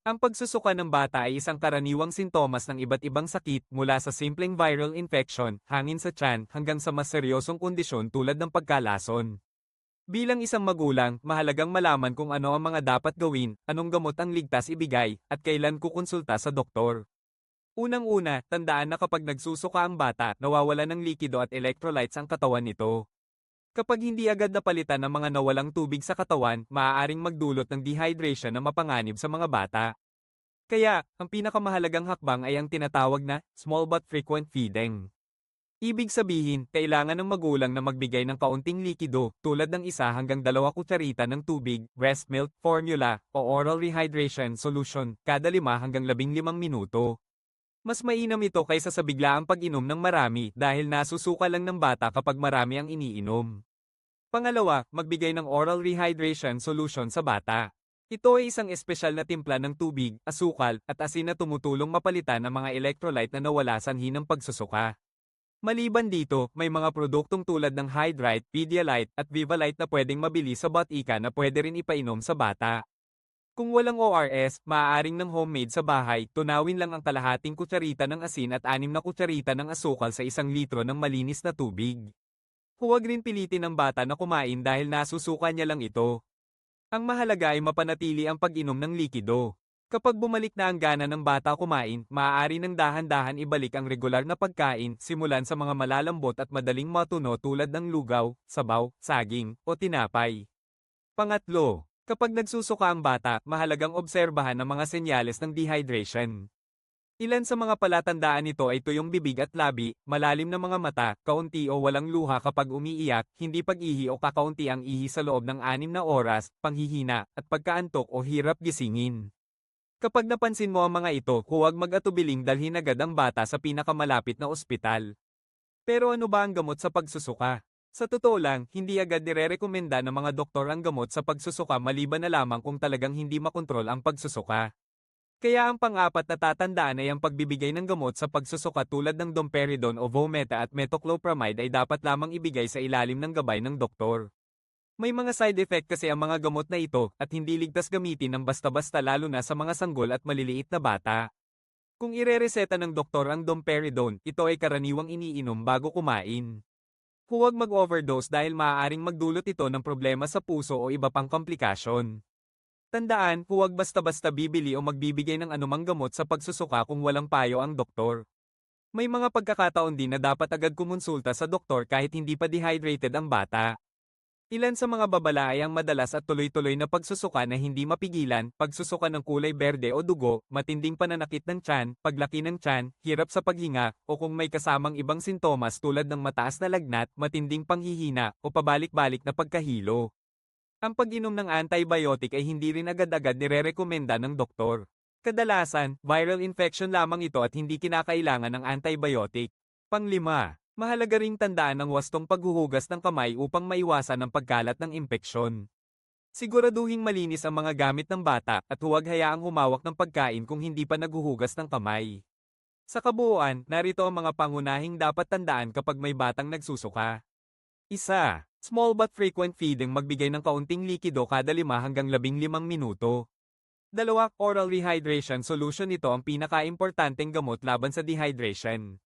Ang pagsusuka ng bata ay isang karaniwang sintomas ng iba't ibang sakit mula sa simpleng viral infection, hangin sa tiyan, hanggang sa mas seryosong kondisyon tulad ng pagkalason. Bilang isang magulang, mahalagang malaman kung ano ang mga dapat gawin, anong gamot ang ligtas ibigay, at kailan kukonsulta sa doktor. Unang-una, tandaan na kapag nagsusuka ang bata, nawawala ng likido at electrolytes ang katawan nito. Kapag hindi agad napalitan ng mga nawalang tubig sa katawan, maaaring magdulot ng dehydration na mapanganib sa mga bata. Kaya, ang pinakamahalagang hakbang ay ang tinatawag na small but frequent feeding. Ibig sabihin, kailangan ng magulang na magbigay ng kaunting likido, tulad ng isa hanggang dalawa kutsarita ng tubig, breast milk, formula, o oral rehydration solution, kada lima hanggang labing limang minuto. Mas mainam ito kaysa sa biglaang pag-inom ng marami dahil nasusuka lang ng bata kapag marami ang iniinom. Pangalawa, magbigay ng oral rehydration solution sa bata. Ito ay isang espesyal na timpla ng tubig, asukal, at asin na tumutulong mapalitan ang mga electrolyte na nawala sanhi ng pagsusuka. Maliban dito, may mga produktong tulad ng Hydrite, Pedialyte, at Vivalite na pwedeng mabili sa botika na pwede rin ipainom sa bata. Kung walang ORS, maaaring ng homemade sa bahay, tunawin lang ang kalahating kutsarita ng asin at anim na kutsarita ng asukal sa isang litro ng malinis na tubig. Huwag rin pilitin ng bata na kumain dahil nasusuka niya lang ito. Ang mahalaga ay mapanatili ang pag-inom ng likido. Kapag bumalik na ang gana ng bata kumain, maaari ng dahan-dahan ibalik ang regular na pagkain, simulan sa mga malalambot at madaling matuno tulad ng lugaw, sabaw, saging, o tinapay. Pangatlo, Kapag nagsusuka ang bata, mahalagang obserbahan ang mga senyales ng dehydration. Ilan sa mga palatandaan nito ay tuyong bibig at labi, malalim na mga mata, kaunti o walang luha kapag umiiyak, hindi pag-ihi o kakaunti ang ihi sa loob ng anim na oras, panghihina, at pagkaantok o hirap gisingin. Kapag napansin mo ang mga ito, huwag mag-atubiling dalhin agad ang bata sa pinakamalapit na ospital. Pero ano ba ang gamot sa pagsusuka? Sa totoo lang, hindi agad nirerekomenda ng mga doktor ang gamot sa pagsusuka maliban na lamang kung talagang hindi makontrol ang pagsusuka. Kaya ang pang-apat na tatandaan ay ang pagbibigay ng gamot sa pagsusuka tulad ng domperidone o Vometa at metoclopramide ay dapat lamang ibigay sa ilalim ng gabay ng doktor. May mga side effect kasi ang mga gamot na ito at hindi ligtas gamitin ng basta-basta lalo na sa mga sanggol at maliliit na bata. Kung irereseta ng doktor ang domperidone, ito ay karaniwang iniinom bago kumain. Huwag mag-overdose dahil maaaring magdulot ito ng problema sa puso o iba pang komplikasyon. Tandaan, huwag basta-basta bibili o magbibigay ng anumang gamot sa pagsusuka kung walang payo ang doktor. May mga pagkakataon din na dapat agad kumonsulta sa doktor kahit hindi pa dehydrated ang bata. Ilan sa mga babala ay ang madalas at tuloy-tuloy na pagsusuka na hindi mapigilan, pagsusuka ng kulay berde o dugo, matinding pananakit ng tiyan, paglaki ng tiyan, hirap sa paghinga, o kung may kasamang ibang sintomas tulad ng mataas na lagnat, matinding panghihina, o pabalik-balik na pagkahilo. Ang pag-inom ng antibiotic ay hindi rin agad-agad nirerekomenda ng doktor. Kadalasan, viral infection lamang ito at hindi kinakailangan ng antibiotic. Panglima, Mahalaga ring tandaan ang wastong paghuhugas ng kamay upang maiwasan ang pagkalat ng impeksyon. Siguraduhing malinis ang mga gamit ng bata at huwag hayaang humawak ng pagkain kung hindi pa naghuhugas ng kamay. Sa kabuuan, narito ang mga pangunahing dapat tandaan kapag may batang nagsusuka. Isa, small but frequent feeding magbigay ng kaunting likido kada 5 hanggang 15 minuto. Dalawa, oral rehydration solution ito ang pinaka-importanteng gamot laban sa dehydration.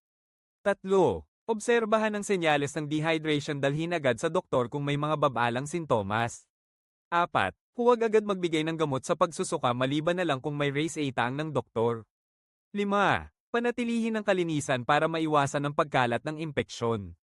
Tatlo, Obserbahan ang senyales ng dehydration dalhin agad sa doktor kung may mga babalang sintomas. 4. Huwag agad magbigay ng gamot sa pagsusuka maliban na lang kung may race atang ng doktor. 5. Panatilihin ang kalinisan para maiwasan ang pagkalat ng impeksyon.